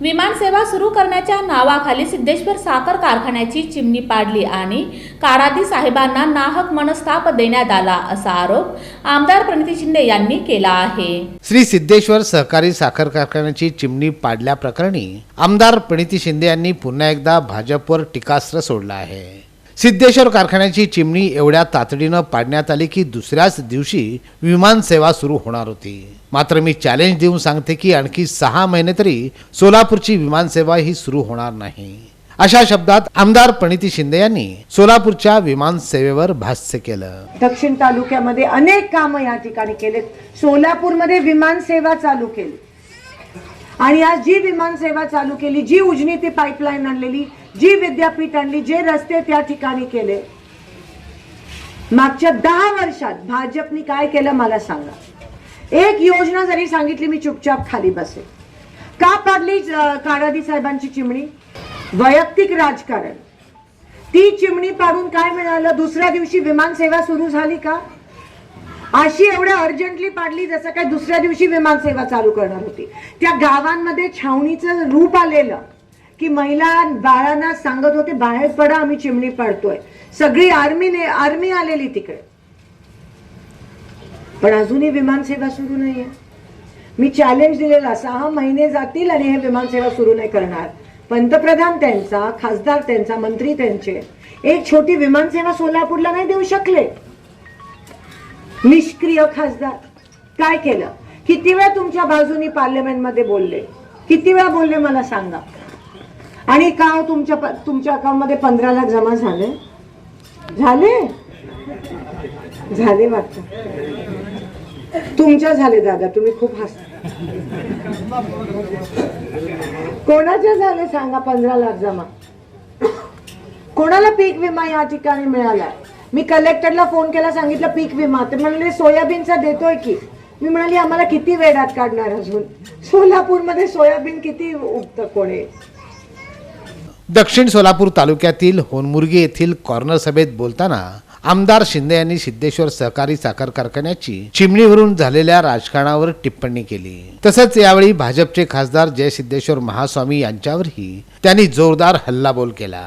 विमानसेवा सुरू करण्याच्या नावाखाली सिद्धेश्वर साखर कारखान्याची चिमणी पाडली आणि कारादी साहेबांना नाहक मनस्ताप देण्यात आला असा आरोप आमदार प्रणिती शिंदे यांनी केला आहे. श्री सिद्धेश्वर सहकारी साखर कारखान्याची चिमणी पाडल्याप्रकरणी आमदार प्रणिती शिंदे यांनी पुन्हा एकदा भाजपवर टीकास्त्र सोडलं आहे. सिद्धेश्वर कारखान्याची चिमणी एवढ्या तातडीनं पाडण्यात आली की दुसऱ्याच दिवशी विमान सेवा सुरू होणार होती. मात्र मी चॅलेंज देऊन सांगते की आणखी सहा महिने तरी सोलापूरची विमानसेवा ही सुरू होणार नाही. अशा शब्दात आमदार प्रणिती शिंदे यांनी सोलापूरच्या विमानसेवेवर भाष्य केलं. दक्षिण तालुक्यामध्ये अनेक कामं या ठिकाणी केलेत. सोलापूरमध्ये विमान सेवा चालू केली. आणि आज जी विमान सेवा चालू केली जी उजनी ती पाईपलाईन आणलेली जी विद्यापीठांनी जे रस्ते त्या ठिकाणी केले मागच्या दहा वर्षात भाजपनी काय केलं मला सांगा. एक योजना जरी सांगितली मी चुपचाप खाली बसे का पाडली काळादी साहेबांची चिमणी? वैयक्तिक राजकारण. ती चिमणी पाडून काय मिळालं? दुसऱ्या दिवशी विमान सेवा सुरू झाली का? अशी एवढ्या अर्जंटली पाडली जसं काय दुसऱ्या दिवशी विमान सेवा चालू करणार होती. त्या गावांमध्ये छावणीचं रूप आलेलं. की महिला बाळांना सांगत होते बाहेर पडा आम्ही चिमणी पाडतोय. सगळी आर्मीने आर्मी आलेली तिकडे. पण अजूनही विमानसेवा सुरू नाहीये. मी चॅलेंज दिलेला सहा महिने जातील आणि हे विमानसेवा सुरू नाही करणार. पंतप्रधान त्यांचा खासदार त्यांचा मंत्री त्यांचे एक छोटी विमानसेवा सोलापूरला नाही देऊ शकले. निष्क्रिय खासदार. काय केलं? किती वेळा तुमच्या बाजूनी पार्लमेंटमध्ये बोलले? किती वेळा बोलले मला सांगा? आणि का हो तुमच्या तुमच्या अकाउंटमध्ये पंधरा लाख जमा झाले? झाले? झाले वाटत. तुमच्या झाले दादा तुम्ही खूप हस कोणाच्या झाले सांगा पंधरा लाख जमा? कोणाला पीक विमा या ठिकाणी मिळाला? मी कलेक्टरला फोन केला सांगितलं पीक विमा. ते म्हणले सोयाबीनचा देतोय की. मी म्हणाली आम्हाला किती वेळात काढणार अजून? सोलापूरमध्ये सोयाबीन किती उगतं कोणी? दक्षिण सोलापूर तालुक्यातील होनमुर्गी येथील कॉर्नर सभेत बोलताना आमदार शिंदे यांनी सिद्धेश्वर सहकारी साखर कारखान्याची चिमणीवरून झालेल्या राजकारणावर टिप्पणी केली. तसंच यावेळी भाजपचे खासदार जय सिद्धेश्वर महास्वामी यांच्यावरही त्यांनी जोरदार हल्लाबोल केला.